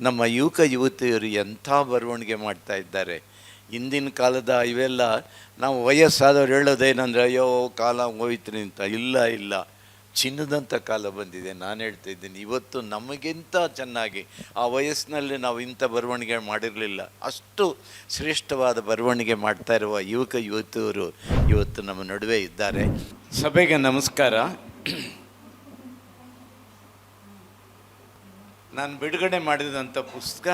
ನಮ್ಮ ಯುವಕ ಯುವತಿಯರು ಎಂಥ ಬರವಣಿಗೆ ಮಾಡ್ತಾ ಇದ್ದಾರೆ. ಇಂದಿನ ಕಾಲದ ಇವೆಲ್ಲ ನಾವು ವಯಸ್ಸಾದವ್ರು ಹೇಳೋದೇನಂದ್ರೆ, ಅಯ್ಯೋ, ಕಾಲ ಹೋಯ್ತು ಅಂತ ಇಲ್ಲ ಇಲ್ಲ. ಚಿನ್ನದಂಥ ಕಾಲ ಬಂದಿದೆ. ನಾನು ಹೇಳ್ತಾ ಇದ್ದೀನಿ, ಇವತ್ತು ನಮಗಿಂತ ಚೆನ್ನಾಗಿ ಆ ವಯಸ್ಸಿನಲ್ಲಿ ನಾವು ಇಂಥ ಬರವಣಿಗೆ ಮಾಡಿರಲಿಲ್ಲ. ಅಷ್ಟು ಶ್ರೇಷ್ಠವಾದ ಬರವಣಿಗೆ ಮಾಡ್ತಾ ಇರುವ ಯುವಕ ಯುವತಿಯರು ಇವತ್ತು ನಮ್ಮ ನಡುವೆ ಇದ್ದಾರೆ. ಸಭೆಗೆ ನಮಸ್ಕಾರ. ನಾನು ಬಿಡುಗಡೆ ಮಾಡಿದಂಥ ಪುಸ್ತಕ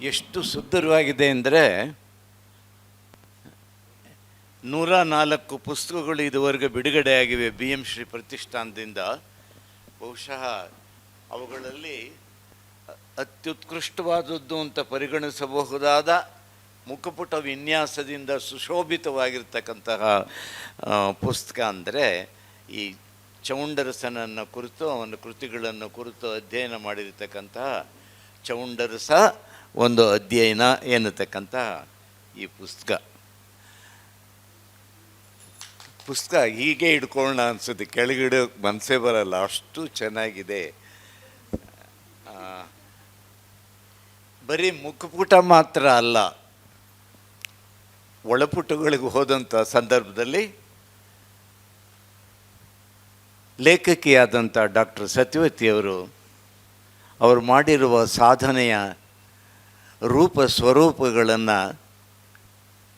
ಎಷ್ಟು ಸುಂದರವಾಗಿದೆ ಅಂದರೆ ನೂರ ನಾಲ್ಕು ಪುಸ್ತಕಗಳು ಇದುವರೆಗೆ ಬಿಡುಗಡೆಯಾಗಿವೆ ಬಿ ಎಂ ಶ್ರೀ ಪ್ರತಿಷ್ಠಾನದಿಂದ. ಬಹುಶಃ ಅವುಗಳಲ್ಲಿ ಅತ್ಯುತ್ಕೃಷ್ಟವಾದದ್ದು ಅಂತ ಪರಿಗಣಿಸಬಹುದಾದ ಮುಖಪುಟ ವಿನ್ಯಾಸದಿಂದ ಸುಶೋಭಿತವಾಗಿರ್ತಕ್ಕಂತಹ ಪುಸ್ತಕ ಅಂದರೆ ಈ ಚೌಂಡರಸನನ್ನು ಕುರಿತು, ಅವನ ಕೃತಿಗಳನ್ನು ಕುರಿತು ಅಧ್ಯಯನ ಮಾಡಿರತಕ್ಕಂತಹ ಚೌಂಡರಸ ಒಂದು ಅಧ್ಯಯನ ಎನ್ನತಕ್ಕಂತಹ ಈ ಪುಸ್ತಕ. ಪುಸ್ತಕ ಹೀಗೆ ಹಿಡ್ಕೊಳ್ಳೋಣ ಅನ್ಸುತ್ತೆ. ಕೆಳಗಿಡ ಮನಸ್ಸೇ ಬರಲ್ಲ. ಅಷ್ಟು ಚೆನ್ನಾಗಿದೆ. ಬರೀ ಮುಖಪುಟ ಮಾತ್ರ ಅಲ್ಲ, ಒಳಪುಟಗಳಿಗೆ ಹೋದಂಥ ಸಂದರ್ಭದಲ್ಲಿ ಲೇಖಕಿಯಾದಂಥ ಡಾಕ್ಟರ್ ಸತ್ಯವತಿಯವರು ಅವರು ಮಾಡಿರುವ ಸಾಧನೆಯ ರೂಪ ಸ್ವರೂಪಗಳನ್ನು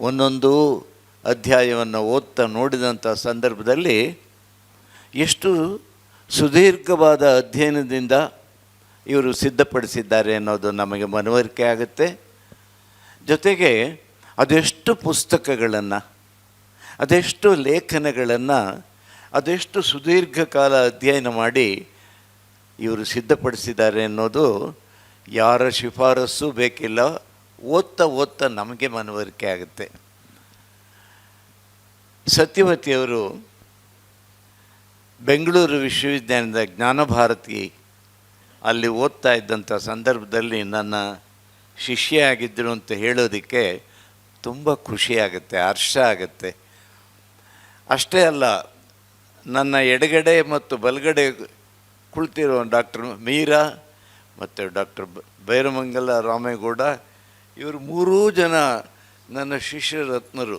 ಒಂದೊಂದು ಅಧ್ಯಾಯವನ್ನು ಓದ್ತಾ ನೋಡಿದಂಥ ಸಂದರ್ಭದಲ್ಲಿ ಎಷ್ಟು ಸುದೀರ್ಘವಾದ ಅಧ್ಯಯನದಿಂದ ಇವರು ಸಿದ್ಧಪಡಿಸಿದ್ದಾರೆ ಅನ್ನೋದು ನಮಗೆ ಮನವರಿಕೆ ಆಗುತ್ತೆ. ಜೊತೆಗೆ ಅದೆಷ್ಟು ಪುಸ್ತಕಗಳನ್ನು, ಅದೆಷ್ಟು ಲೇಖನಗಳನ್ನು ಅದೆಷ್ಟು ಸುದೀರ್ಘ ಕಾಲ ಅಧ್ಯಯನ ಮಾಡಿ ಇವರು ಸಿದ್ಧಪಡಿಸಿದ್ದಾರೆ ಅನ್ನೋದು ಯಾರ ಶಿಫಾರಸ್ಸು ಬೇಕಿಲ್ಲ, ಓದ್ತಾ ಓದ್ತಾ ನಮಗೆ ಮನವರಿಕೆ ಆಗುತ್ತೆ. ಸತ್ಯವತಿಯವರು ಬೆಂಗಳೂರು ವಿಶ್ವವಿದ್ಯಾಲಯದ ಜ್ಞಾನಭಾರತಿ ಅಲ್ಲಿ ಓದ್ತಾ ಇದ್ದಂಥ ಸಂದರ್ಭದಲ್ಲಿ ನನ್ನ ಶಿಷ್ಯ ಆಗಿದ್ದರು ಅಂತ ಹೇಳೋದಕ್ಕೆ ತುಂಬ ಖುಷಿಯಾಗುತ್ತೆ ಹರ್ಷ ಆಗುತ್ತೆ. ಅಷ್ಟೇ ಅಲ್ಲ ನನ್ನ ಎಡಗಡೆ ಮತ್ತು ಬಲಗಡೆ ಕುಳಿತಿರುವ ಡಾಕ್ಟರ್ ಮೀರಾ ಮತ್ತು ಡಾಕ್ಟರ್ ಭೈರಮಂಗಲ ರಾಮೇಗೌಡ, ಇವರು ಮೂರೂ ಜನ ನನ್ನ ಶಿಷ್ಯರತ್ನರು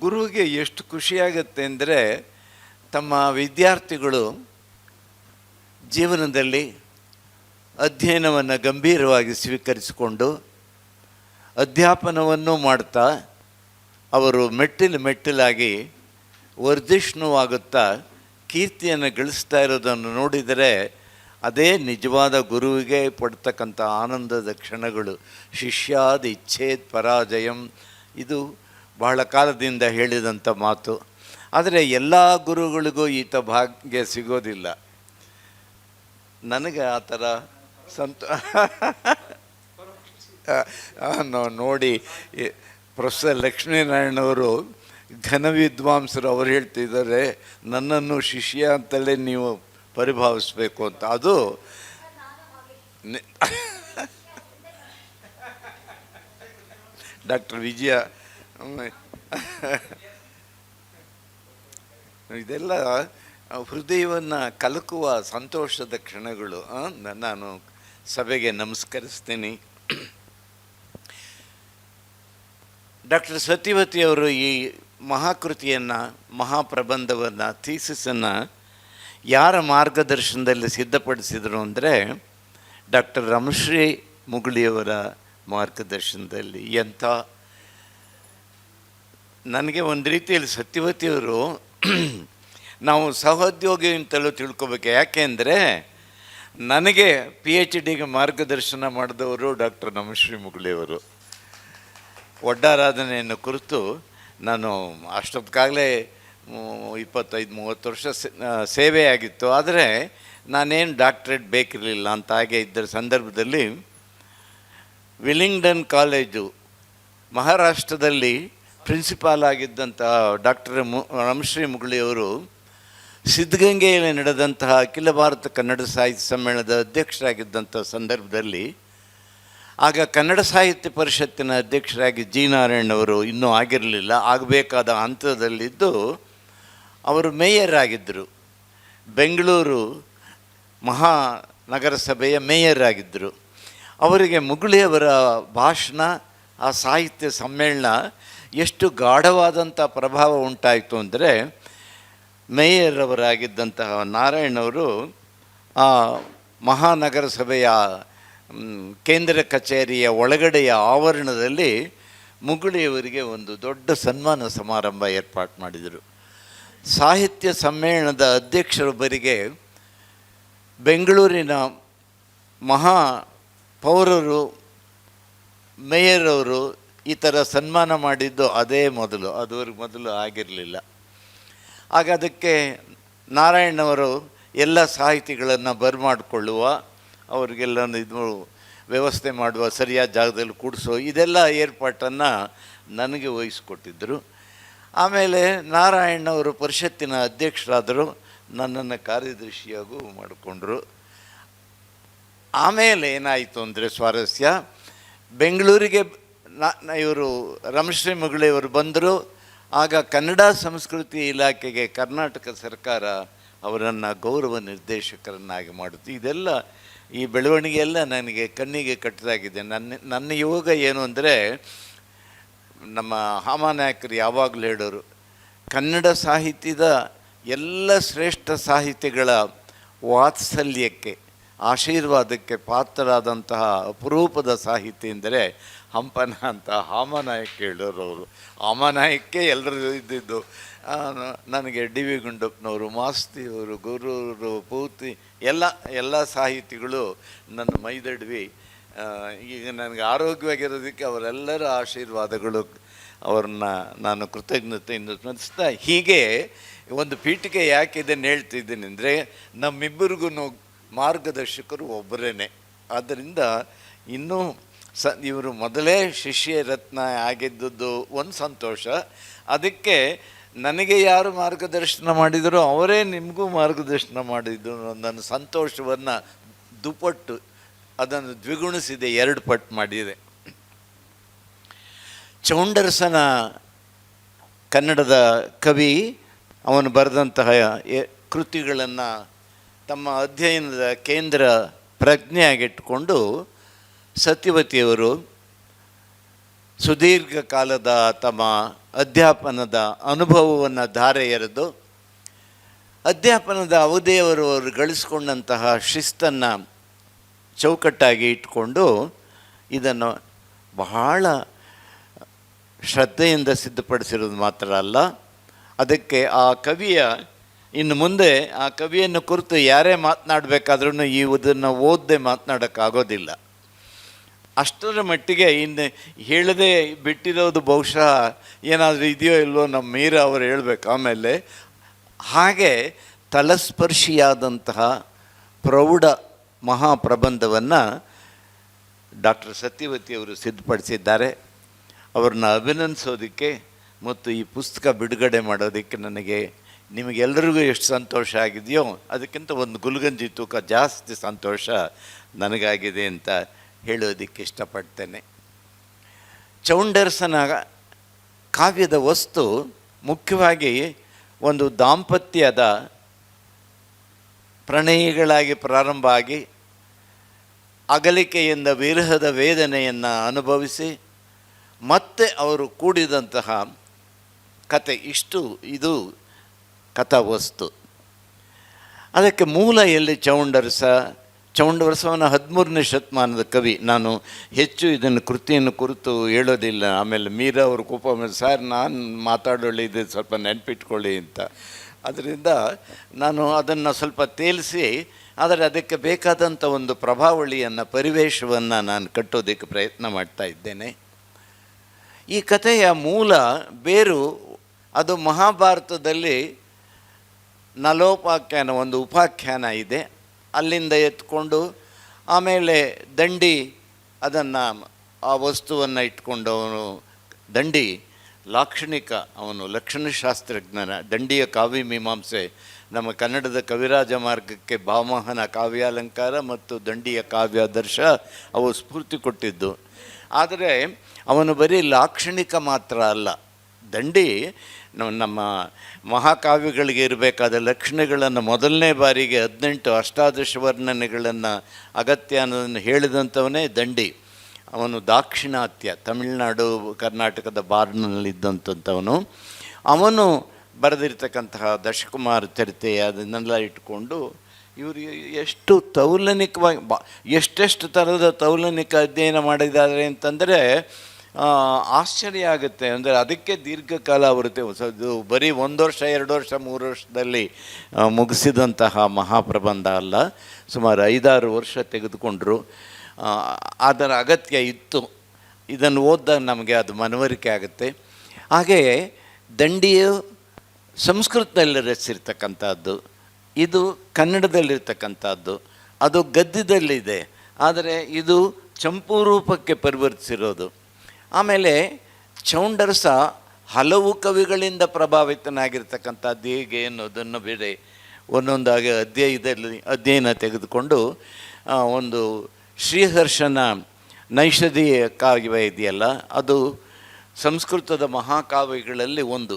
ಗುರುವಿಗೆ ಎಷ್ಟು ಖುಷಿಯಾಗತ್ತೆ ಅಂದರೆ ತಮ್ಮ ವಿದ್ಯಾರ್ಥಿಗಳು ಜೀವನದಲ್ಲಿ ಅಧ್ಯಯನವನ್ನು ಗಂಭೀರವಾಗಿ ಸ್ವೀಕರಿಸಿಕೊಂಡು ಅಧ್ಯಾಪನವನ್ನು ಮಾಡ್ತಾ ಅವರು ಮೆಟ್ಟಿಲು ಮೆಟ್ಟಿಲಾಗಿ ವರ್ಧಿಷ್ಣುವಾಗುತ್ತಾ ಕೀರ್ತಿಯನ್ನು ಗಳಿಸ್ತಾ ಇರೋದನ್ನು ನೋಡಿದರೆ ಅದೇ ನಿಜವಾದ ಗುರುವಿಗೆ ಪಡ್ತಕ್ಕಂಥ ಆನಂದದ ಕ್ಷಣಗಳು. ಶಿಷ್ಯಾದ ಇಚ್ಛೇದ್ ಪರಾಜಯಂ. ಇದು ಬಹಳ ಕಾಲದಿಂದ ಹೇಳಿದಂಥ ಮಾತು. ಆದರೆ ಎಲ್ಲ ಗುರುಗಳಿಗೂ ಈತ ಭಾಗ್ಯ ಸಿಗೋದಿಲ್ಲ. ನನಗೆ ಆ ಥರ ಸಂತ ನೋಡಿ ಪ್ರೊಫೆಸರ್ ಲಕ್ಷ್ಮೀನಾರಾಯಣವರು ಘನ ವಿದ್ವಾಂಸರು ಅವ್ರು ಹೇಳ್ತಿದ್ದಾರೆ, ನನ್ನನ್ನು ಶಿಷ್ಯ ಅಂತಲೇ ನೀವು ಪರಿಭಾವಿಸ್ಬೇಕು ಅಂತ ಅದು ಡಾಕ್ಟರ್ ವಿಜಯ. ಇದೆಲ್ಲ ಹೃದಯವನ್ನು ಕಲಕುವ ಸಂತೋಷದ ಕ್ಷಣಗಳು ನಾನು ಸಭೆಗೆ ನಮಸ್ಕರಿಸ್ತೀನಿ ಡಾಕ್ಟರ್ ಸತ್ಯವತಿಯವರು ಈ ಮಹಾಕೃತಿಯನ್ನು, ಮಹಾಪ್ರಬಂಧವನ್ನು, ಥೀಸಿಸನ್ನು ಯಾರ ಮಾರ್ಗದರ್ಶನದಲ್ಲಿ ಸಿದ್ಧಪಡಿಸಿದರು ಅಂದರೆ ಡಾಕ್ಟರ್ ರಮಶ್ರೀ ಮುಗುಳಿಯವರ ಮಾರ್ಗದರ್ಶನದಲ್ಲಿ. ಎಂಥ ನನಗೆ ಒಂದು ರೀತಿಯಲ್ಲಿ ಸತ್ಯವತಿಯವರು ನಾವು ಸಹೋದ್ಯೋಗಿ ಅಂತಲೂ ತಿಳ್ಕೊಬೇಕು. ಯಾಕೆಂದರೆ ನನಗೆ ಪಿ ಎಚ್ ಡಿಗೆ ಮಾರ್ಗದರ್ಶನ ಮಾಡಿದವರು ಡಾಕ್ಟರ್ ನಮಶ್ರೀ ಮುಗುಳಿಯವರು. ಒಡ್ಡಾರಾಧನೆಯನ್ನು ಕುರಿತು ನಾನು ಅಷ್ಟೊತ್ತಿಗಾಗಲೇ ಇಪ್ಪತ್ತೈದು, ಮೂವತ್ತು ವರ್ಷ ಸೇವೆಯಾಗಿತ್ತು. ಆದರೆ ನಾನೇನು ಡಾಕ್ಟ್ರೇಟ್ ಬೇಕಿರಲಿಲ್ಲ ಅಂತ ಹಾಗೆ ಇದ್ದ ಸಂದರ್ಭದಲ್ಲಿ ವಿಲಿಂಗ್ಡನ್ ಕಾಲೇಜು, ಮಹಾರಾಷ್ಟ್ರದಲ್ಲಿ ಪ್ರಿನ್ಸಿಪಾಲ್ ಆಗಿದ್ದಂಥ ಡಾಕ್ಟರ್ ಮು, ರಮಶ್ರೀ ಮುಗುಳಿಯವರು ಸಿದ್ಧಗಂಗೆಯಲ್ಲಿ ನಡೆದಂತಹ ಅಖಿಲ ಭಾರತ ಕನ್ನಡ ಸಾಹಿತ್ಯ ಸಮ್ಮೇಳನದ ಅಧ್ಯಕ್ಷರಾಗಿದ್ದಂಥ ಸಂದರ್ಭದಲ್ಲಿ ಆಗ ಕನ್ನಡ ಸಾಹಿತ್ಯ ಪರಿಷತ್ತಿನ ಅಧ್ಯಕ್ಷರಾಗಿ ಜಿ ನಾರಾಯಣವರು ಇನ್ನೂ ಆಗಿರಲಿಲ್ಲ, ಆಗಬೇಕಾದ ಹಂತದಲ್ಲಿದ್ದು ಅವರು ಮೇಯರ್ ಆಗಿದ್ದರು ಬೆಂಗಳೂರು ಮಹಾ ನಗರಸಭೆಯ ಮೇಯರ್ ಆಗಿದ್ದರು ಅವರಿಗೆ ಮುಗುಳಿಯವರ ಭಾಷಣ, ಆ ಸಾಹಿತ್ಯ ಸಮ್ಮೇಳನ ಎಷ್ಟು ಗಾಢವಾದಂಥ ಪ್ರಭಾವ ಉಂಟಾಯಿತು ಅಂದರೆ, ಮೇಯರ್ ಅವರಾಗಿದ್ದಂತಹ ನಾರಾಯಣವರು ಆ ಮಹಾನಗರಸಭೆಯ ಕೇಂದ್ರ ಕಚೇರಿಯ ಒಳಗಡೆಯ ಆವರಣದಲ್ಲಿ ಮುಗುಳಿಯವರಿಗೆ ಒಂದು ದೊಡ್ಡ ಸನ್ಮಾನ ಸಮಾರಂಭ ಏರ್ಪಾಡು ಮಾಡಿದರು. ಸಾಹಿತ್ಯ ಸಮ್ಮೇಳನದ ಅಧ್ಯಕ್ಷರೊಬ್ಬರಿಗೆ ಬೆಂಗಳೂರಿನ ಮಹಾ ಪೌರರು, ಮೇಯರ್ ಅವರು ಈ ಥರ ಸನ್ಮಾನ ಮಾಡಿದ್ದು ಅದೇ ಮೊದಲು, ಅದುವರೆಗೆ ಮೊದಲು ಆಗಿರಲಿಲ್ಲ. ಆಗ ಅದಕ್ಕೆ ನಾರಾಯಣವರು ಎಲ್ಲ ಸಾಹಿತಿಗಳನ್ನು ಬರಮಾಡಿಕೊಳ್ಳುವ ಅವರಿಗೆಲ್ಲ ಇದು ವ್ಯವಸ್ಥೆ ಮಾಡುವ ಸರಿಯಾದ ಜಾಗದಲ್ಲಿ ಕೂಡಿಸೋ ಇದೆಲ್ಲ ಏರ್ಪಾಟನ್ನು ನನಗೆ ವಹಿಸಿಕೊಟ್ಟಿದ್ದರು ಆಮೇಲೆ ನಾರಾಯಣವರು ಪರಿಷತ್ತಿನ ಅಧ್ಯಕ್ಷರಾದರು, ನನ್ನನ್ನು ಕಾರ್ಯದರ್ಶಿಯಾಗೂ ಮಾಡಿಕೊಂಡ್ರು. ಆಮೇಲೆ ಏನಾಯಿತು ಅಂದರೆ ಸ್ವಾರಸ್ಯ, ಬೆಂಗಳೂರಿಗೆ ನಾ ಇವರು ರಮಶ್ರೀ ಮುಗಳೆಯವರು ಬಂದರು. ಆಗ ಕನ್ನಡ ಸಂಸ್ಕೃತಿ ಇಲಾಖೆಗೆ ಕರ್ನಾಟಕ ಸರ್ಕಾರ ಅವರನ್ನು ಗೌರವ ನಿರ್ದೇಶಕರನ್ನಾಗಿ ಮಾಡುತ್ತೆ. ಇದೆಲ್ಲ ಈ ಬೆಳವಣಿಗೆಯೆಲ್ಲ ನನಗೆ ಕಣ್ಣಿಗೆ ಕಟ್ಟದಾಗಿದೆ. ನನ್ನ ನನ್ನ ಯೋಗ ಏನು ಅಂದರೆ, ನಮ್ಮ ಹಾಮಾನಾಯಕರು ಯಾವಾಗಲೂ ಹೇಳೋರು, ಕನ್ನಡ ಸಾಹಿತ್ಯದ ಎಲ್ಲ ಶ್ರೇಷ್ಠ ಸಾಹಿತ್ಯಗಳ ವಾತ್ಸಲ್ಯಕ್ಕೆ, ಆಶೀರ್ವಾದಕ್ಕೆ ಪಾತ್ರರಾದಂತಹ ಅಪರೂಪದ ಸಾಹಿತಿ ಎಂದರೆ ಹಂಪನ ಅಂತ ಹಾಮನಾಯಕ್ ಹೇಳೋರು ಅವರು. ಹಾಮನಾಯಕ್ಕೆ ಎಲ್ಲರೂ ಇದ್ದಿದ್ದು ನನಗೆ ಡಿ ವಿ ಗುಂಡಪ್ಪನವರು ಮಾಸ್ತಿಯವರು, ಗುರೂರು, ಪೂತಿ, ಎಲ್ಲ ಎಲ್ಲ ಸಾಹಿತಿಗಳು ನನ್ನ ಮೈದಡ್ವಿ. ಈಗ ನನಗೆ ಆರೋಗ್ಯವಾಗಿರೋದಕ್ಕೆ ಅವರೆಲ್ಲರ ಆಶೀರ್ವಾದಗಳು ಅವ್ರನ್ನ ನಾನು ಕೃತಜ್ಞತೆಯಿಂದ ಸ್ಮರಿಸ್ತಾ, ಹೀಗೆ ಒಂದು ಪೀಠಿಕೆ ಯಾಕೆ ಇದನ್ನು ಹೇಳ್ತಿದ್ದೀನಿ ಅಂದರೆ, ನಮ್ಮಿಬ್ಬರಿಗೂ ಮಾರ್ಗದರ್ಶಕರು ಒಬ್ಬರೇ ಆದ್ದರಿಂದ ಇನ್ನೂ ಸ, ಇವರು ಮೊದಲೇ ಶಿಷ್ಯ ರತ್ನ ಆಗಿದ್ದದ್ದು ಒಂದು ಸಂತೋಷ. ಅದಕ್ಕೆ ನನಗೆ ಯಾರು ಮಾರ್ಗದರ್ಶನ ಮಾಡಿದರೂ ಅವರೇ ನಿಮಗೂ ಮಾರ್ಗದರ್ಶನ ಮಾಡಿದ್ದು ನನ್ನ ಸಂತೋಷವನ್ನು ದುಪಟ್ಟು, ಅದನ್ನು ದ್ವಿಗುಣಿಸಿದೆ, ಎರಡು ಪಟ್ಟು ಮಾಡಿದೆ. ಚೌಂಡರಸನ ಕನ್ನಡದ ಕವಿ, ಅವನು ಬರೆದಂತಹ ಕೃತಿಗಳನ್ನು ತಮ್ಮ ಅಧ್ಯಯನದ ಕೇಂದ್ರ ಪ್ರಜ್ಞೆಯಾಗಿಟ್ಟುಕೊಂಡು ಸತ್ಯವತಿಯವರು ಸುದೀರ್ಘ ಕಾಲದ ತಮ್ಮ ಅಧ್ಯಾಪನದ ಅನುಭವವನ್ನು ಧಾರೆ ಎರೆದು, ಅಧ್ಯಾಪನದ ಅವಧಿಯವರು ಅವರು ಗಳಿಸ್ಕೊಂಡಂತಹ ಶಿಸ್ತನ್ನು ಚೌಕಟ್ಟಾಗಿ ಇಟ್ಕೊಂಡು ಇದನ್ನು ಬಹಳ ಶ್ರದ್ಧೆಯಿಂದ ಸಿದ್ಧಪಡಿಸಿರೋದು ಮಾತ್ರ ಅಲ್ಲ. ಅದಕ್ಕೆ ಆ ಕವಿಯ, ಇನ್ನು ಮುಂದೆ ಆ ಕವಿಯನ್ನು ಕುರಿತು ಯಾರೇ ಮಾತನಾಡಬೇಕಾದ್ರೂ ಈ ಇದನ್ನು ಓದದೆ ಮಾತನಾಡೋಕ್ಕಾಗೋದಿಲ್ಲ. ಅಷ್ಟರ ಮಟ್ಟಿಗೆ ಇನ್ನು ಹೇಳದೆ ಬಿಟ್ಟಿರೋದು ಬಹುಶಃ ಏನಾದರೂ ಇದೆಯೋ ಇಲ್ವೋ ನಮ್ಮ ಮೀರ ಅವರು ಹೇಳಬೇಕು. ಆಮೇಲೆ ಹಾಗೆ ತಲಸ್ಪರ್ಶಿಯಾದಂತಹ ಪ್ರೌಢ ಮಹಾಪ್ರಬಂಧವನ್ನು ಡಾಕ್ಟರ್ ಸತ್ಯವತಿಯವರು ಸಿದ್ಧಪಡಿಸಿದ್ದಾರೆ. ಅವ್ರನ್ನ ಅಭಿನಂದಿಸೋದಕ್ಕೆ ಮತ್ತು ಈ ಪುಸ್ತಕ ಬಿಡುಗಡೆ ಮಾಡೋದಕ್ಕೆ ನನಗೆ ನಿಮಗೆಲ್ಲರಿಗೂ ಎಷ್ಟು ಸಂತೋಷ ಆಗಿದೆಯೋ ಅದಕ್ಕಿಂತ ಒಂದು ಗುಲ್ಗಂಜಿ ತೂಕ ಜಾಸ್ತಿ ಸಂತೋಷ ನನಗಾಗಿದೆ ಅಂತ ಹೇಳೋದಕ್ಕೆ ಇಷ್ಟಪಡ್ತೇನೆ. ಚೌಂಡರ್ಸನ ಕಾವ್ಯದ ವಸ್ತು ಮುಖ್ಯವಾಗಿ ಒಂದು ದಾಂಪತ್ಯದ ಪ್ರಣಯಿಗಳಾಗಿ ಪ್ರಾರಂಭ ಆಗಿ ಅಗಲಿಕೆಯಿಂದ ವಿರಹದ ವೇದನೆಯನ್ನು ಅನುಭವಿಸಿ ಮತ್ತೆ ಅವರು ಕೂಡಿದಂತಹ ಕತೆ ಇಷ್ಟು, ಇದು ಕಥಾವಸ್ತು. ಅದಕ್ಕೆ ಮೂಲ ಎಲ್ಲಿ ಚೌಂಡರಸ ಚೌಂಡರಸವನ ಹದಿಮೂರನೇ ಶತಮಾನದ ಕವಿ. ನಾನು ಹೆಚ್ಚು ಇದನ್ನು ಕೃತಿಯನ್ನು ಕುರಿತು ಹೇಳೋದಿಲ್ಲ. ಆಮೇಲೆ ಮೀರಾ ಅವರು ಕೋಪ ಮೇಲೆ ಸರ್, ನಾನು ಮಾತಾಡೋಳಿ ಇದು ಸ್ವಲ್ಪ ನೆನಪಿಟ್ಕೊಳ್ಳಿ ಅಂತ. ಅದರಿಂದ ನಾನು ಅದನ್ನು ಸ್ವಲ್ಪ ತೇಲಿಸಿ, ಆದರೆ ಅದಕ್ಕೆ ಬೇಕಾದಂಥ ಒಂದು ಪ್ರಭಾವಳಿಯನ್ನು ಪರಿವೇಶವನ್ನು ನಾನು ಕಟ್ಟೋದಕ್ಕೆ ಪ್ರಯತ್ನ ಮಾಡ್ತಾ ಇದ್ದೇನೆ. ಈ ಕಥೆಯ ಮೂಲ ಬೇರು ಅದು ಮಹಾಭಾರತದಲ್ಲಿ ನಲೋಪಾಖ್ಯಾನ, ಒಂದು ಉಪಾಖ್ಯಾನ ಇದೆ. ಅಲ್ಲಿಂದ ಎತ್ಕೊಂಡು ಆಮೇಲೆ ದಂಡಿ ಅದನ್ನು ಆ ವಸ್ತುವನ್ನು ಇಟ್ಕೊಂಡು ಅವನು ದಂಡಿ, ಲಾಕ್ಷಣಿಕ ಅವನು ಲಕ್ಷಣಶಾಸ್ತ್ರಜ್ಞನ, ದಂಡಿಯ ಕಾವ್ಯ ಮೀಮಾಂಸೆ, ನಮ್ಮ ಕನ್ನಡದ ಕವಿರಾಜ ಮಾರ್ಗಕ್ಕೆ ಭಾಮಹನ ಕಾವ್ಯಾಲಂಕಾರ ಮತ್ತು ದಂಡಿಯ ಕಾವ್ಯಾದರ್ಶ ಅವು ಸ್ಫೂರ್ತಿ ಕೊಟ್ಟಿದ್ದು. ಆದರೆ ಅವನು ಬರೀ ಲಾಕ್ಷಣಿಕ ಮಾತ್ರ ಅಲ್ಲ ದಂಡಿ ನಮ್ಮ ಮಹಾಕಾವ್ಯಗಳಿಗೆ ಇರಬೇಕಾದ ಲಕ್ಷಣಗಳನ್ನು ಮೊದಲನೇ ಬಾರಿಗೆ ಹದಿನೆಂಟು ಅಷ್ಟಾದಶ ವರ್ಣನೆಗಳನ್ನು ಅಗತ್ಯ ಅನ್ನೋದನ್ನು ಹೇಳಿದಂಥವನೇ ದಂಡಿ. ಅವನು ದಾಕ್ಷಿಣಾತ್ಯ, ತಮಿಳುನಾಡು, ಕರ್ನಾಟಕದ ಬಾರ್ನಲ್ಲಿದ್ದಂಥವನು ಅವನು ಬರೆದಿರ್ತಕ್ಕಂತಹ ದಶಕುಮಾರ್ ಚರಿತೆ ಅದನ್ನೆಲ್ಲ ಇಟ್ಕೊಂಡು ಇವರು ಎಷ್ಟು ತೌಲನಿಕವಾಗಿ ಬಾ ಎಷ್ಟೆಷ್ಟು ಥರದ ತೌಲನಿಕ ಅಧ್ಯಯನ ಮಾಡಿದ್ದಾರೆ ಅಂತಂದರೆ ಆಶ್ಚರ್ಯ ಆಗುತ್ತೆ ಅಂದರೆ ಅದಕ್ಕೆ ದೀರ್ಘಕಾಲ ಬರುತ್ತೆ. ಇದು ಬರೀ ಒಂದು ವರ್ಷ, ಎರಡು ವರ್ಷ, ಮೂರು ವರ್ಷದಲ್ಲಿ ಮುಗಿಸಿದಂತಹ ಮಹಾಪ್ರಬಂಧ ಅಲ್ಲ. ಸುಮಾರು ಐದಾರು ವರ್ಷ ತೆಗೆದುಕೊಂಡರು. ಅದರ ಅಗತ್ಯ ಇತ್ತು. ಇದನ್ನು ಓದಿದಾಗ ನಮಗೆ ಅದು ಮನವರಿಕೆ ಆಗುತ್ತೆ. ಹಾಗೆಯೇ ದಂಡಿಯು ಸಂಸ್ಕೃತದಲ್ಲಿ ರಚಿಸಿರ್ತಕ್ಕಂಥದ್ದು, ಇದು ಕನ್ನಡದಲ್ಲಿರ್ತಕ್ಕಂಥದ್ದು, ಅದು ಗದ್ಯದಲ್ಲಿದೆ. ಆದರೆ ಇದು ಚಂಪು ರೂಪಕ್ಕೆ ಪರಿವರ್ತಿಸಿರೋದು. ಆಮೇಲೆ ಚೌಂಡರ್ಸ ಹಲವು ಕವಿಗಳಿಂದ ಪ್ರಭಾವಿತನಾಗಿರ್ತಕ್ಕಂಥದ್ದು ಹೇಗೆ ಅನ್ನೋದನ್ನು ಬೇರೆ ಒಂದೊಂದಾಗಿ ಅಧ್ಯಯದಲ್ಲಿ ಅಧ್ಯಯನ ತೆಗೆದುಕೊಂಡು ಒಂದು ಶ್ರೀಹರ್ಷನ ನೈಷಧೀಯ ಕಾವ್ಯ ಇದೆಯಲ್ಲ, ಅದು ಸಂಸ್ಕೃತದ ಮಹಾಕಾವ್ಯಗಳಲ್ಲಿ ಒಂದು.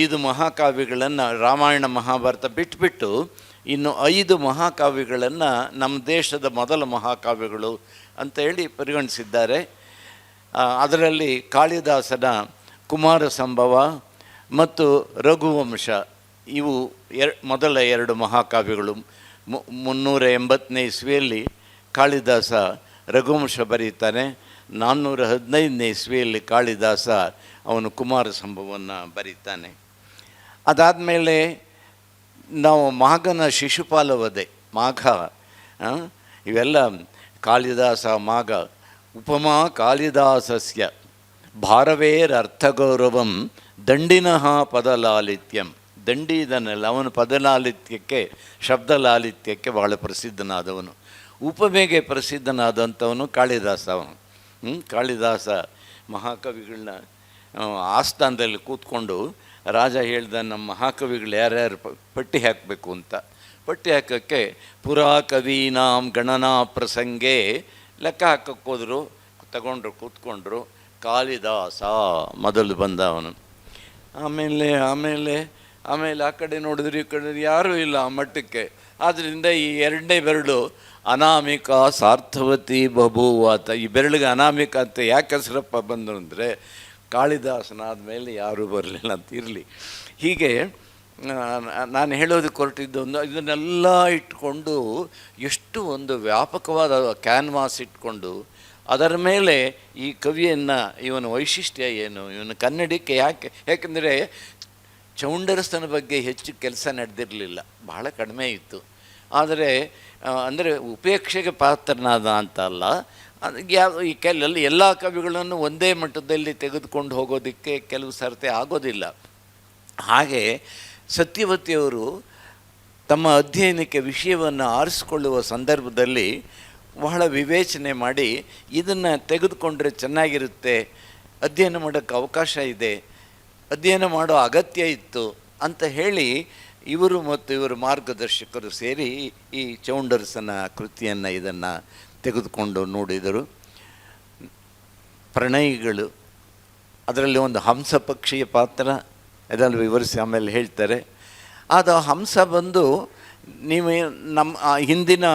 ಐದು ಮಹಾಕಾವ್ಯಗಳನ್ನು ರಾಮಾಯಣ ಮಹಾಭಾರತ ಬಿಟ್ಬಿಟ್ಟು ಇನ್ನು ಐದು ಮಹಾಕಾವ್ಯಗಳನ್ನು ನಮ್ಮ ದೇಶದ ಮೊದಲ ಮಹಾಕಾವ್ಯಗಳು ಅಂತ ಹೇಳಿ ಪರಿಗಣಿಸಿದ್ದಾರೆ. ಅದರಲ್ಲಿ ಕಾಳಿದಾಸನ ಕುಮಾರ ಸಂಭವ ಮತ್ತು ರಘುವಂಶ. ಇವು ಎರ್, ಮೊದಲ ಎರಡು ಮಹಾಕಾವ್ಯಗಳು. ಮು- ಮುನ್ನೂರ ಎಂಬತ್ತನೇ ಇಸ್ವಿಯಲ್ಲಿ ಕಾಳಿದಾಸ ರಘುವಂಶ ಬರೀತಾನೆ. ನಾನ್ನೂರ ಹದಿನೈದನೇ ಇಸ್ವಿಯಲ್ಲಿ ಕಾಳಿದಾಸ ಅವನು ಕುಮಾರ ಸಂಭವವನ್ನು ಬರೀತಾನೆ. ಅದಾದಮೇಲೆ ನಾವು ಮಾಘನ ಶಿಶುಪಾಲವದೆ ಮಾಘ ಇವೆಲ್ಲ ಕಾಳಿದಾಸ ಮಾಘ ಉಪಮಾ ಕಾಳಿದಾಸಸ್ಯ. ಭಾರವೇರರ್ಥಗೌರವಂ ದಂಡಿನಃ ಪದಲಾಲಿತ್ಯಂ. ದಂಡಿ ಇದನ್ನೆಲ್ಲ ಅವನು ಪದಲಾಲಿತ್ಯಕ್ಕೆ, ಶಬ್ದಲಾಲಿತ್ಯಕ್ಕೆ ಬಹಳ ಪ್ರಸಿದ್ಧನಾದವನು. ಉಪಮೆಗೆ ಪ್ರಸಿದ್ಧನಾದಂಥವನು ಕಾಳಿದಾಸ ಅವನು. ಕಾಳಿದಾಸ ಮಹಾಕವಿಗಳನ್ನ ಆಸ್ಥಾನದಲ್ಲಿ ಕೂತ್ಕೊಂಡು ರಾಜ ಹೇಳ್ದ ನಮ್ಮ ಮಹಾಕವಿಗಳು ಯಾರ್ಯಾರು ಪಟ್ಟಿ ಹಾಕಬೇಕು ಅಂತ. ಪಟ್ಟಿ ಹಾಕೋಕ್ಕೆ ಪುರಾಕವೀನಾಂ ಗಣನಾ ಪ್ರಸಂಗೆ ಲೆಕ್ಕ ಹಾಕಕ್ಕೆ ಹೋದ್ರು, ತಗೊಂಡ್ರು, ಕೂತ್ಕೊಂಡ್ರು, ಕಾಳಿದಾಸ ಮೊದಲು ಬಂದ ಅವನು. ಆಮೇಲೆ ಆಮೇಲೆ ಆಮೇಲೆ ಆ ಕಡೆ ನೋಡಿದ್ರು, ಈ ಕಡೆ ಯಾರೂ ಇಲ್ಲ ಆ ಮಟ್ಟಕ್ಕೆ. ಆದ್ದರಿಂದ ಈ ಎರಡನೇ ಬೆರಳು, ಅನಾಮಿಕ ಸಾರ್ಥವತಿ ಬಭೂವಾತ. ಈ ಬೆರಳಿಗೆ ಅನಾಮಿಕ ಅಂತ ಯಾಕೆ ಹೆಸರಪ್ಪ ಬಂದರು ಅಂದರೆ ಕಾಳಿದಾಸನಾದ ಮೇಲೆ ಯಾರೂ ಬರಲಿಲ್ಲ ಅಂತ ಇರಲಿ. ಹೀಗೆ ನಾನು ಹೇಳೋದಕ್ಕೆ ಕೊರಟಿದ್ದು ಒಂದು, ಇದನ್ನೆಲ್ಲ ಇಟ್ಕೊಂಡು ಎಷ್ಟು ಒಂದು ವ್ಯಾಪಕವಾದ ಕ್ಯಾನ್ವಾಸ್ ಇಟ್ಕೊಂಡು ಅದರ ಮೇಲೆ ಈ ಕವಿಯನ್ನು, ಇವನ ವೈಶಿಷ್ಟ್ಯ ಏನು, ಇವನ ಕನ್ನಡಕ್ಕೆ ಯಾಕೆ, ಯಾಕೆಂದರೆ ಚೌಂಡರಸ್ತನ ಬಗ್ಗೆ ಹೆಚ್ಚು ಕೆಲಸ ನಡೆದಿರಲಿಲ್ಲ, ಬಹಳ ಕಡಿಮೆ ಇತ್ತು. ಆದರೆ ಅಂದರೆ ಉಪೇಕ್ಷೆಗೆ ಪಾತ್ರನಾದ ಅಂತ ಅಲ್ಲ ಯಾವ, ಈ ಕೆಲಲ್ಲಿ ಎಲ್ಲ ಕವಿಗಳನ್ನು ಒಂದೇ ಮಟ್ಟದಲ್ಲಿ ತೆಗೆದುಕೊಂಡು ಹೋಗೋದಕ್ಕೆ ಕೆಲವು ಸರತೆ ಆಗೋದಿಲ್ಲ. ಹಾಗೆ ಸತ್ಯವತಿಯವರು ತಮ್ಮ ಅಧ್ಯಯನಕ್ಕೆ ವಿಷಯವನ್ನು ಆರಿಸಿಕೊಳ್ಳುವ ಸಂದರ್ಭದಲ್ಲಿ ಬಹಳ ವಿವೇಚನೆ ಮಾಡಿ ಇದನ್ನು ತೆಗೆದುಕೊಂಡ್ರೆ ಚೆನ್ನಾಗಿರುತ್ತೆ, ಅಧ್ಯಯನ ಮಾಡೋಕ್ಕೆ ಅವಕಾಶ ಇದೆ, ಅಧ್ಯಯನ ಮಾಡೋ ಅಗತ್ಯ ಇತ್ತು ಅಂತ ಹೇಳಿ ಇವರು ಮತ್ತು ಇವರ ಮಾರ್ಗದರ್ಶಕರು ಸೇರಿ ಈ ಚೌಂಡರ್ಸನ ಕೃತಿಯನ್ನು ಇದನ್ನು ತೆಗೆದುಕೊಂಡು ನೋಡಿದರು. ಪ್ರಣಯಿಗಳು, ಅದರಲ್ಲಿ ಒಂದು ಹಂಸ ಪಕ್ಷಿಯ ಪಾತ್ರ ಅದನ್ನು ವಿವರಿಸಿ ಆಮೇಲೆ ಹೇಳ್ತಾರೆ. ಅದು ಹಂಸ ಬಂದು ನೀವು ನಮ್ಮ ಹಿಂದಿನ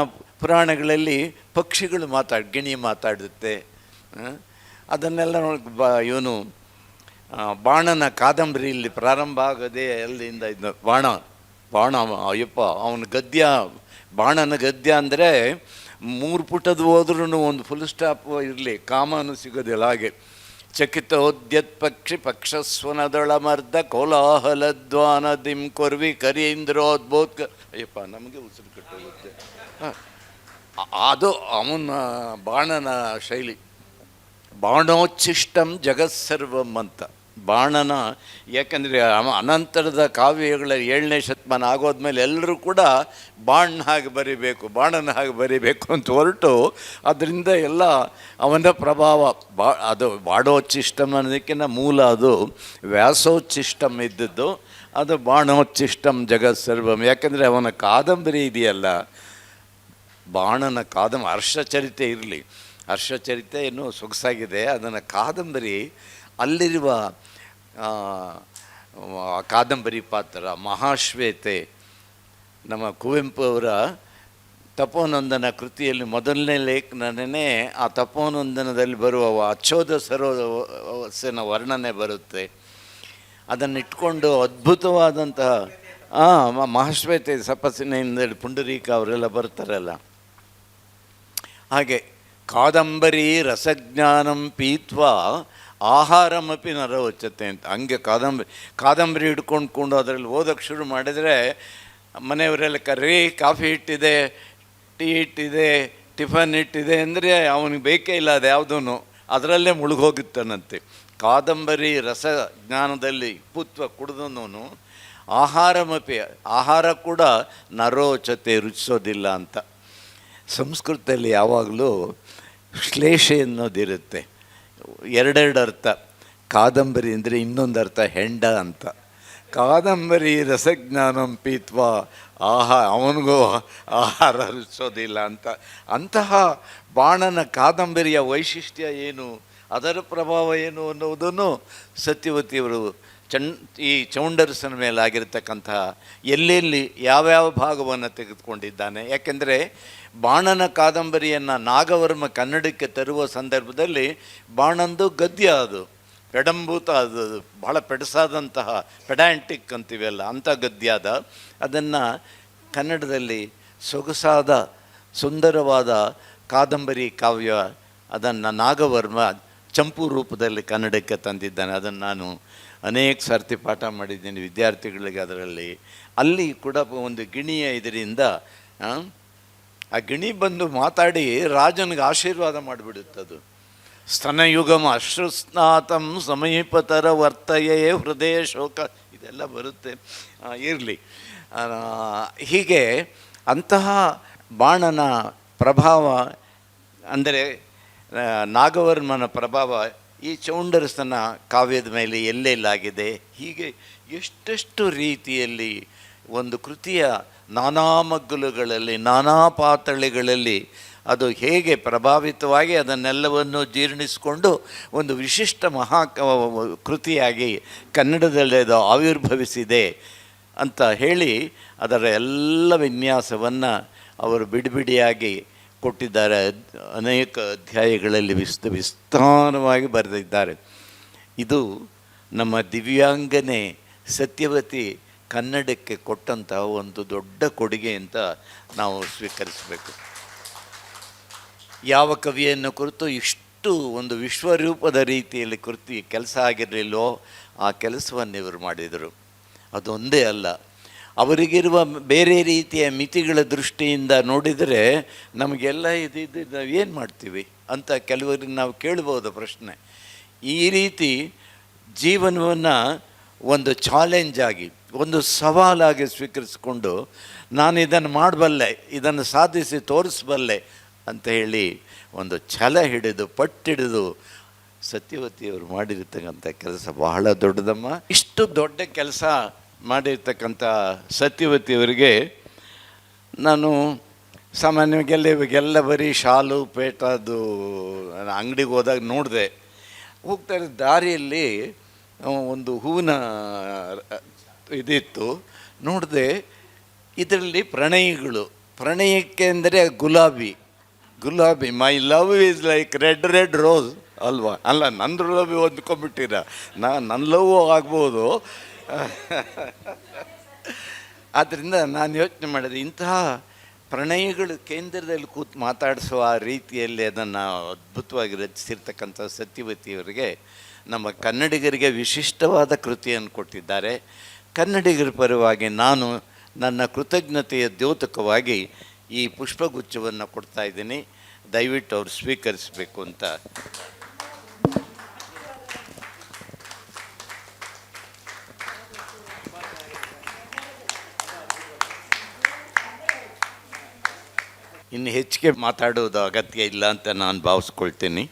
ಪುರಾಣಗಳಲ್ಲಿ ಪಕ್ಷಿಗಳು ಮಾತಾಡಿ ಗಿಣಿ ಮಾತಾಡುತ್ತೆ. ಅದನ್ನೆಲ್ಲ ಬಾ, ಇವನು ಬಾಣನ ಕಾದಂಬರಿ ಇಲ್ಲಿ ಪ್ರಾರಂಭ ಆಗದೆ ಅಲ್ಲಿಂದ ಇದು ಬಾಣ ಬಾಣ, ಅಯ್ಯಪ್ಪ, ಅವನ ಗದ್ಯ, ಬಾಣನ ಗದ್ಯ ಅಂದರೆ ಮೂರು ಪುಟದ ಹೋದ್ರೂ ಒಂದು ಫುಲ್ ಸ್ಟಾಪ್ ಇರಲಿ, ಕಾಮನು ಸಿಗೋದಿಲ್ಲ ಹಾಗೆ. ಚಕಿತೋದ್ಯತ್ ಪಕ್ಷಿ ಕೋಲಾಹಲದ್ವಾನ ದಿಂ ಕೊರ್ವಿ ಕರೀಂದ್ರೋದ್ಬೋತ್ ಅಯ್ಯಪ್ಪ, ನಮಗೆ ಉಸಿರು ಕಟ್ಟೋಗುತ್ತೆ. ಅದು ಅವನ ಬಾಣನ ಶೈಲಿ. ಬಾಣೋಚ್ಛಿಷ್ಟಂ ಜಗತ್ಸರ್ವಂ ಅಂತ. ಬಾಣನ, ಯಾಕಂದರೆ ಅನಂತರದ ಕಾವ್ಯಗಳ ಏಳನೇ ಶತಮಾನ ಆಗೋದ್ಮೇಲೆ ಎಲ್ಲರೂ ಕೂಡ ಬಾಣ ಹಾಗೆ ಬರಿಬೇಕು, ಬಾಣನ ಹಾಗೆ ಬರಿಬೇಕು ಅಂತ ಹೊರಟು, ಅದರಿಂದ ಎಲ್ಲ ಅವನ ಪ್ರಭಾವ, ಬಾ, ಅದು ಬಾಡೋಚ್ಚಿಷ್ಟಮ್ ಅನ್ನೋದಕ್ಕಿಂತ ಮೂಲ ಅದು ವ್ಯಾಸೋಚ್ಚಿಷ್ಟಮ್ ಇದ್ದದ್ದು, ಅದು ಬಾಣೋಚ್ಚಿಷ್ಟಂ ಜಗತ್ಸರ್ವಂ ಯಾಕಂದರೆ ಅವನ ಕಾದಂಬರಿ ಇದೆಯಲ್ಲ, ಬಾಣನ ಕಾದಂಬರಿ ಹರ್ಷಚರಿತೆ ಇರಲಿ. ಹರ್ಷಚರಿತೆ ಇನ್ನೂ ಸೊಗಸಾಗಿದೆ, ಅದನ್ನು ಕಾದಂಬರಿ ಅಲ್ಲಿರುವ ಕಾದಂಬರಿ ಪಾತ್ರ, ಮಹಾಶ್ವೇತೆ, ನಮ್ಮ ಕುವೆಂಪು ಅವರ ತಪೋನಂದನ ಕೃತಿಯಲ್ಲಿ ಮೊದಲನೇ ಲೇಖನನೇ ಆ ತಪೋನಂದನದಲ್ಲಿ ಬರುವ ಅಚ್ಚೋದ ಸರೋಸನ ವರ್ಣನೆ ಬರುತ್ತೆ. ಅದನ್ನಿಟ್ಕೊಂಡು ಅದ್ಭುತವಾದಂತಹ ಹಾಂ ಮಹಾಶ್ವೇತೆ ಸಪಸ್ಸಿನಿಂದ ಪುಂಡರೀಕ ಅವರೆಲ್ಲ ಬರ್ತಾರಲ್ಲ. ಹಾಗೆ ಕಾದಂಬರಿ ರಸಜ್ಞಾನಂ ಪೀತ್ವಾ ಆಹಾರಮಪಿ ನರವಚ್ಚತೆ ಅಂತ. ಹಂಗೆ ಕಾದಂಬರಿ ಕಾದಂಬರಿ ಹಿಡ್ಕೊಂಡು ಕೊಂಡು ಅದರಲ್ಲಿ ಓದೋಕ್ಕೆ ಶುರು ಮಾಡಿದರೆ ಮನೆಯವರೆಲ್ಲ ಕರ್ರಿ ಕಾಫಿ ಇಟ್ಟಿದೆ ಟೀ ಇಟ್ಟಿದೆ ಟಿಫನ್ ಇಟ್ಟಿದೆ ಅಂದರೆ ಅವನಿಗೆ ಬೇಕೇ ಇಲ್ಲ ಅದು ಯಾವುದೂ ಅದರಲ್ಲೇ ಮುಳುಗೋಗಿತ್ತನಂತೆ. ಕಾದಂಬರಿ ರಸ ಜ್ಞಾನದಲ್ಲಿ ಪುತ್ವ ಕುಡಿದನು ಆಹಾರಮಪಿ, ಆಹಾರ ಕೂಡ ನರೋಚತೆ ರುಚಿಸೋದಿಲ್ಲ ಅಂತ. ಸಂಸ್ಕೃತದಲ್ಲಿ ಯಾವಾಗಲೂ ಶ್ಲೇಷೆ ಅನ್ನೋದಿರುತ್ತೆ ಎರಡೆರಡು ಅರ್ಥ. ಕಾದಂಬರಿ ಅಂದರೆ ಇನ್ನೊಂದು ಅರ್ಥ, ಹೆಂಡ ಅಂತ. ಕಾದಂಬರಿ ರಸಜ್ಞಾನಂ ಪೀತ್ವಾ, ಆಹಾ, ಅವನಿಗೂ ಆಹಾರ ರುಚಿಸೋದಿಲ್ಲ ಅಂತ. ಅಂತಹ ಬಾಣನ ಕಾದಂಬರಿಯ ವೈಶಿಷ್ಟ್ಯ ಏನು? ಅದರ ಪ್ರಭಾವ ಏನು ಅನ್ನುವುದನ್ನು ಸತ್ಯವತಿಯವರು ಚಂ ಈ ಚೌಂಡರ್ಸನ ಮೇಲೆ ಆಗಿರತಕ್ಕಂತಹ ಎಲ್ಲೆಲ್ಲಿ ಯಾವ್ಯಾವ ಭಾಗವನ್ನು ತೆಗೆದುಕೊಂಡಿದ್ದಾನೆ? ಯಾಕೆಂದರೆ ಬಾಣನ ಕಾದಂಬರಿಯನ್ನು ನಾಗವರ್ಮ ಕನ್ನಡಕ್ಕೆ ತರುವ ಸಂದರ್ಭದಲ್ಲಿ ಬಾಣಂದು ಗದ್ಯ ಅದು. ಪೆಡಂಭೂತ ಅದು. ಬಹಳ ಪೆಡಸಾದಂತಹ ಪೆಡ್ಯಾಂಟಿಕ್ ಅಂತೀವಲ್ಲ. ಅಂಥ ಗದ್ಯ ಅದ. ಅದನ್ನು ಕನ್ನಡದಲ್ಲಿ ಸೊಗಸಾದ ಸುಂದರವಾದ ಕಾದಂಬರಿ ಕಾವ್ಯ ಅದನ್ನು ನಾಗವರ್ಮ ಚಂಪು ರೂಪದಲ್ಲಿ ಕನ್ನಡಕ್ಕೆ ತಂದಿದ್ದಾನೆ. ಅದನ್ನು ನಾನು ಅನೇಕ ಸರ್ತಿ ಪಾಠ ಮಾಡಿದ್ದೀನಿ ವಿದ್ಯಾರ್ಥಿಗಳಿಗೆ ಅದರಲ್ಲಿ. ಅಲ್ಲಿ ಕೂಡ ಒಂದು ಗಿಣಿಯ ಇದರಿಂದ ಆ, ಗಿಣಿ ಬಂದು ಮಾತಾಡಿ ರಾಜನಿಗೆ ಆಶೀರ್ವಾದ ಮಾಡಿಬಿಡುತ್ತದು. ಸ್ತನಯುಗಮ ಅಶ್ರುಸ್ನಾತಂ ಸಮೀಪತರ ವರ್ತಯೇ ಹೃದಯ ಶೋಕ. ಇದೆಲ್ಲ ಬರುತ್ತೆ. ಇರಲಿ. ಹೀಗೆ ಅಂತಹ ಬಾಣನ ಪ್ರಭಾವ ಅಂದರೆ ನಾಗವರ್ಮನ ಪ್ರಭಾವ ಈ ಚೌಂಡರಸನ ಕಾವ್ಯದ ಮೇಲೆ ಎಲ್ಲೆಲ್ಲಾಗಿದೆ ಹೀಗೆ ಎಷ್ಟೆಷ್ಟು ರೀತಿಯಲ್ಲಿ ಒಂದು ಕೃತಿಯ ನಾನಾ ಮಗ್ಗುಲುಗಳಲ್ಲಿ, ನಾನಾ ಪಾತಳಿಗಳಲ್ಲಿ ಅದು ಹೇಗೆ ಪ್ರಭಾವಿತವಾಗಿ ಅದನ್ನೆಲ್ಲವನ್ನು ಜೀರ್ಣಿಸಿಕೊಂಡು ಒಂದು ವಿಶಿಷ್ಟ ಮಹಾ ಕೃತಿಯಾಗಿ ಕನ್ನಡದಲ್ಲಿ ಅದು ಆವಿರ್ಭವಿಸಿದೆ ಅಂತ ಹೇಳಿ ಅದರ ಎಲ್ಲ ವಿನ್ಯಾಸವನ್ನು ಅವರು ಬಿಡಿಬಿಡಿಯಾಗಿ ಕೊಟ್ಟಿದ್ದಾರೆ. ಅನೇಕ ಅಧ್ಯಾಯಗಳಲ್ಲಿ ವಿಸ್ತ, ವಿಸ್ತಾರವಾಗಿ ಬರೆದಿದ್ದಾರೆ. ಇದು ನಮ್ಮ ದಿವ್ಯಾಂಗನೆ ಸತ್ಯವತಿ ಕನ್ನಡಕ್ಕೆ ಕೊಟ್ಟಂತಹ ಒಂದು ದೊಡ್ಡ ಕೊಡುಗೆ ಅಂತ ನಾವು ಸ್ವೀಕರಿಸಬೇಕು. ಯಾವ ಕವಿಯನ್ನು ಕುರಿತು ಇಷ್ಟು ಒಂದು ವಿಶ್ವರೂಪದ ರೀತಿಯಲ್ಲಿ ಕುರಿತು ಕೆಲಸ ಆಗಿರಲಿಲ್ಲೋ ಆ ಕೆಲಸವನ್ನು ಇವರು ಮಾಡಿದರು. ಅದೊಂದೇ ಅಲ್ಲ. ಅವರಿಗಿರುವ ಬೇರೆ ರೀತಿಯ ಮಿತಿಗಳ ದೃಷ್ಟಿಯಿಂದ ನೋಡಿದರೆ ನಮಗೆಲ್ಲ ಇದಿದು ನಾವು ಏನು ಮಾಡ್ತೀವಿ ಅಂತ ಕೆಲವರಿಗೆ ನಾವು ಕೇಳ್ಬೋದು ಪ್ರಶ್ನೆ. ಈ ರೀತಿ ಜೀವನವನ್ನು ಒಂದು ಚಾಲೆಂಜ್ ಆಗಿ, ಒಂದು ಸವಾಲಾಗಿ ಸ್ವೀಕರಿಸಿಕೊಂಡು ನಾನು ಇದನ್ನು ಮಾಡಬಲ್ಲೆ, ಇದನ್ನು ಸಾಧಿಸಿ ತೋರಿಸಬಲ್ಲೆ ಅಂತ ಹೇಳಿ ಒಂದು ಛಲ ಹಿಡಿದು, ಪಟ್ಟಿಡಿದು ಸತ್ಯವತಿಯವರು ಮಾಡಿರ್ತಕ್ಕಂಥ ಕೆಲಸ ಬಹಳ ದೊಡ್ಡದಮ್ಮ. ಇಷ್ಟು ದೊಡ್ಡ ಕೆಲಸ ಮಾಡಿರ್ತಕ್ಕಂಥ ಸತ್ಯವತಿಯವರಿಗೆ ನಾನು ಸಾಮಾನ್ಯವಾಗಿ ಎಲ್ಲ ಇವಾಗೆಲ್ಲ ಬರೀ ಶಾಲು ಪೇಟದ್ದು ಅಂಗಡಿಗೆ ಹೋದಾಗ ನೋಡಿದೆ. ಹೋಗ್ತಾ ಇರೋ ದಾರಿಯಲ್ಲಿ ಒಂದು ಹೂವಿನ ಇದಿತ್ತು. ನೋಡಿದೆ, ಇದರಲ್ಲಿ ಪ್ರಣಯಿಗಳು. ಪ್ರಣಯಕ್ಕೆ ಅಂದರೆ ಗುಲಾಬಿ. ಗುಲಾಬಿ my love is like red red rose ಅಲ್ವಾ? ಅಲ್ಲ ನನ್ನ ಲವ್ ಹೊಂದ್ಕೊಂಬಿಟ್ಟಿರ ನಾ ನನ್ನ ಲವ್ ಆಗ್ಬೋದು. ಆದ್ದರಿಂದ ನಾನು ಯೋಚನೆ ಮಾಡಿದೆ, ಇಂತಹ ಪ್ರಣಯಗಳು ಕೇಂದ್ರದಲ್ಲಿ ಕೂತು ಮಾತಾಡಿಸುವ ರೀತಿಯಲ್ಲಿ ಅದನ್ನು ಅದ್ಭುತವಾಗಿ ರಚಿಸಿರ್ತಕ್ಕಂಥ ಸತ್ಯವತಿಯವರಿಗೆ ನಮ್ಮ ಕನ್ನಡಿಗರಿಗೆ ವಿಶಿಷ್ಟವಾದ ಕೃತಿಯನ್ನು ಕೊಟ್ಟಿದ್ದಾರೆ. ಕನ್ನಡಿಗರ ಪರವಾಗಿ ನಾನು ನನ್ನ ಕೃತಜ್ಞತೆಯ ದ್ಯೋತಕವಾಗಿ ಈ ಪುಷ್ಪಗುಚ್ಛವನ್ನು ಕೊಡ್ತಾ ಇದ್ದೀನಿ. ದಯವಿಟ್ಟು ಅವರು ಸ್ವೀಕರಿಸಬೇಕು ಅಂತ ಇನ್ನು ಹೆಚ್ಚಿಗೆ ಮಾತಾಡೋದು ಅಗತ್ಯ ಇಲ್ಲ ಅಂತ ನಾನು ಭಾವಿಸ್ಕೊಳ್ತೀನಿ.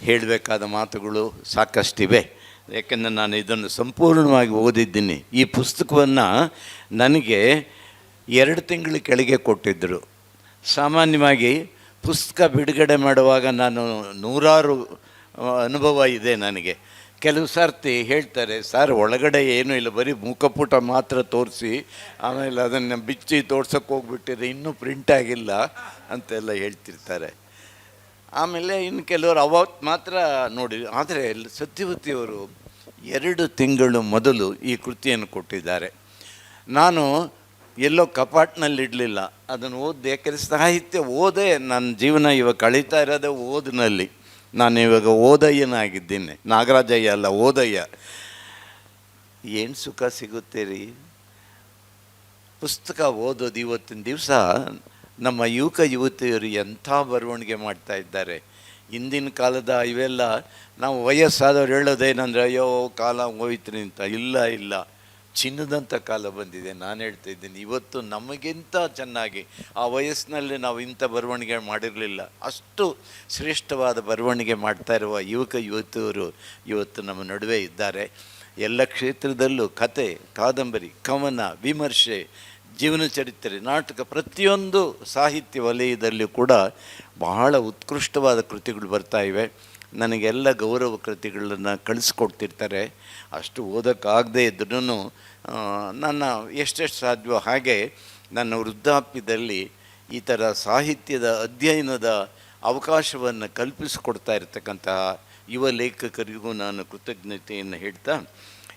ಹೇಳಬೇಕಾದ ಮಾತುಗಳು ಸಾಕಷ್ಟಿವೆ. ಯಾಕೆಂದರೆ ನಾನು ಇದನ್ನು ಸಂಪೂರ್ಣವಾಗಿ ಓದಿದ್ದೀನಿ. ಈ ಪುಸ್ತಕವನ್ನು ನನಗೆ ಎರಡು ತಿಂಗಳ ಕೆಳಗೆ ಕೊಟ್ಟಿದ್ದರು ಸಾಮಾನ್ಯವಾಗಿ ಪುಸ್ತಕ ಬಿಡುಗಡೆ ಮಾಡುವಾಗ ನಾನು ನೂರಾರು ಅನುಭವ ಇದೆ ನನಗೆ. ಕೆಲವು ಸರ್ತಿ ಹೇಳ್ತಾರೆ, ಸರ್, ಒಳಗಡೆ ಏನೂ ಇಲ್ಲ, ಬರೀ ಮುಖಪುಟ ಮಾತ್ರ ತೋರಿಸಿ, ಆಮೇಲೆ ಅದನ್ನು ಬಿಚ್ಚಿ ತೋರ್ಸೋಕ್ಕೆ ಹೋಗ್ಬಿಟ್ಟಿದ್ರೆ ಇನ್ನೂ ಪ್ರಿಂಟ್ ಆಗಿಲ್ಲ, ಅಂತೆಲ್ಲ ಹೇಳ್ತಿರ್ತಾರೆ. ಆಮೇಲೆ ಇನ್ನು ಕೆಲವರು ಅವತ್ತು ಮಾತ್ರ ನೋಡಿ, ಆದರೆ ಸತ್ಯವತಿಯವರು ಎರಡು ತಿಂಗಳು ಮೊದಲು ಈ ಕೃತಿಯನ್ನು ಕೊಟ್ಟಿದ್ದಾರೆ. ನಾನು ಎಲ್ಲೋ ಕಪಾಟ್ನಲ್ಲಿಡಲಿಲ್ಲ, ಅದನ್ನು ಓದಿ ಯಾಕೆಂದರೆ ಸಾಹಿತ್ಯ ಓದೇ ನನ್ನ ಜೀವನ, ಇವಾಗ ಕಳೀತಾ ಇರೋದೇ ಓದಿನಲ್ಲಿ. ನಾನು ಇವಾಗ ಓದಯ್ಯನಾಗಿದ್ದೀನಿ. ನಾಗರಾಜಯ್ಯ ಅಲ್ಲ, ಓದಯ್ಯ. ಏನು ಸುಖ ಸಿಗುತ್ತೆ ರೀ ಪುಸ್ತಕ ಓದೋದು ಇವತ್ತಿನ ದಿವಸ ನಮ್ಮ ಯುವಕ ಯುವತಿಯರು ಎಂಥ ಬರವಣಿಗೆ ಮಾಡ್ತಾ ಇದ್ದಾರೆ. ಹಿಂದಿನ ಕಾಲದ ಇವೆಲ್ಲ ನಾವು ವಯಸ್ಸಾದವ್ರು ಹೇಳೋದೇನಂದ್ರೆ, ಅಯ್ಯೋ, ಕಾಲ ಹೋಯ್ತು ಅಂತ ಇಲ್ಲ ಇಲ್ಲ. ಚಿನ್ನದಂಥ ಕಾಲ ಬಂದಿದೆ. ನಾನು ಹೇಳ್ತಾ ಇದ್ದೀನಿ, ಇವತ್ತು ನಮಗಿಂತ ಚೆನ್ನಾಗಿ, ಆ ವಯಸ್ಸಿನಲ್ಲಿ ನಾವು ಇಂಥ ಬರವಣಿಗೆ ಮಾಡಿರಲಿಲ್ಲ. ಅಷ್ಟು ಶ್ರೇಷ್ಠವಾದ ಬರವಣಿಗೆ ಮಾಡ್ತಾ ಇರುವ ಯುವಕ, ಯುವತಿಯರು ಇವತ್ತು ನಮ್ಮ ನಡುವೆ ಇದ್ದಾರೆ. ಎಲ್ಲ ಕ್ಷೇತ್ರದಲ್ಲೂ ಕತೆ, ಕಾದಂಬರಿ, ಕವನ, ವಿಮರ್ಶೆ, ಜೀವನ ಚರಿತ್ರೆ, ನಾಟಕ, ಪ್ರತಿಯೊಂದು ಸಾಹಿತ್ಯ ವಲಯದಲ್ಲೂ ಕೂಡ ಬಹಳ ಉತ್ಕೃಷ್ಟವಾದ ಕೃತಿಗಳು ಬರ್ತಾ ಇವೆ. ನನಗೆಲ್ಲ ಗೌರವ ಕೃತಿಗಳನ್ನು ಕಳಿಸ್ಕೊಡ್ತಿರ್ತಾರೆ. ಅಷ್ಟು ಓದೋಕ್ಕಾಗದೇ ಇದ್ರೂ ನನ್ನ ಎಷ್ಟೆಷ್ಟು ಸಾಧ್ಯವೋ ಹಾಗೆ ನನ್ನ ವೃದ್ಧಾಪ್ಯದಲ್ಲಿ ಈ ಥರ ಸಾಹಿತ್ಯದ ಅಧ್ಯಯನದ ಅವಕಾಶವನ್ನು ಕಲ್ಪಿಸಿಕೊಡ್ತಾ ಇರತಕ್ಕಂತಹ ಯುವ ಲೇಖಕರಿಗೂ ನಾನು ಕೃತಜ್ಞತೆಯನ್ನು ಹೇಳ್ತಾ,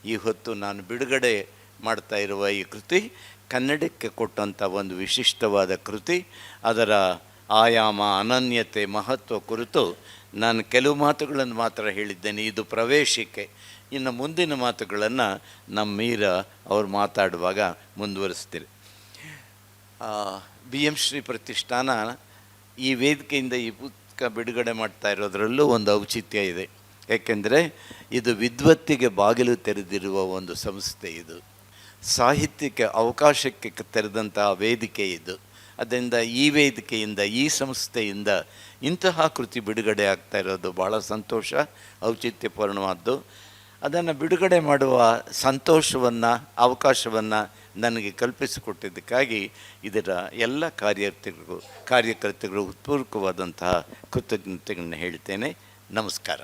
ಈ ಹೊತ್ತು ನಾನು ಬಿಡುಗಡೆ ಮಾಡ್ತಾ ಇರುವ ಈ ಕೃತಿ ಕನ್ನಡಕ್ಕೆ ಕೊಟ್ಟಂಥ ಒಂದು ವಿಶಿಷ್ಟವಾದ ಕೃತಿ. ಅದರ ಆಯಾಮ, ಅನನ್ಯತೆ, ಮಹತ್ವ ಕುರಿತು ನಾನು ಕೆಲವು ಮಾತುಗಳನ್ನು ಮಾತ್ರ ಹೇಳಿದ್ದೇನೆ. ಇದು ಪ್ರವೇಶಿಕೆ. ಇನ್ನು ಮುಂದಿನ ಮಾತುಗಳನ್ನು ನಮ್ಮ ಮೀರ ಅವರು ಮಾತಾಡುವಾಗ ಮುಂದುವರಿಸ್ತೀರಿ. ಬಿ ಎಂ ಶ್ರೀ ಪ್ರತಿಷ್ಠಾನ ಈ ವೇದಿಕೆಯಿಂದ ಈ ಪುಸ್ತಕ ಬಿಡುಗಡೆ ಮಾಡ್ತಾ ಇರೋದರಲ್ಲೂ ಒಂದು ಔಚಿತ್ಯ ಇದೆ. ಏಕೆಂದರೆ ಇದು ವಿದ್ವತ್ತಿಗೆ ಬಾಗಿಲು ತೆರೆದಿರುವ ಒಂದು ಸಂಸ್ಥೆ ಇದು. ಸಾಹಿತ್ಯಕ್ಕೆ ಅವಕಾಶಕ್ಕೆ ತೆರೆದಂತಹ ವೇದಿಕೆ ಇದು. ಅದರಿಂದ ಈ ವೇದಿಕೆಯಿಂದ, ಈ ಸಂಸ್ಥೆಯಿಂದ ಇಂತಹ ಕೃತಿ ಬಿಡುಗಡೆ ಆಗ್ತಾ ಇರೋದು ಭಾಳ ಸಂತೋಷ ಔಚಿತ್ಯಪೂರ್ಣವಾದ್ದು ಅದನ್ನು ಬಿಡುಗಡೆ ಮಾಡುವ ಸಂತೋಷವನ್ನು, ಅವಕಾಶವನ್ನು ನನಗೆ ಕಲ್ಪಿಸಿಕೊಟ್ಟಿದ್ದಕ್ಕಾಗಿ ಇದರ ಎಲ್ಲ ಕಾರ್ಯಕರ್ತರಿಗೂ ಕಾರ್ಯಕರ್ತರಿಗೂ ಉತ್ಪೂರ್ವಕವಾದಂತಹ ಕೃತಜ್ಞತೆಗಳನ್ನು ಹೇಳ್ತೇನೆ. ನಮಸ್ಕಾರ.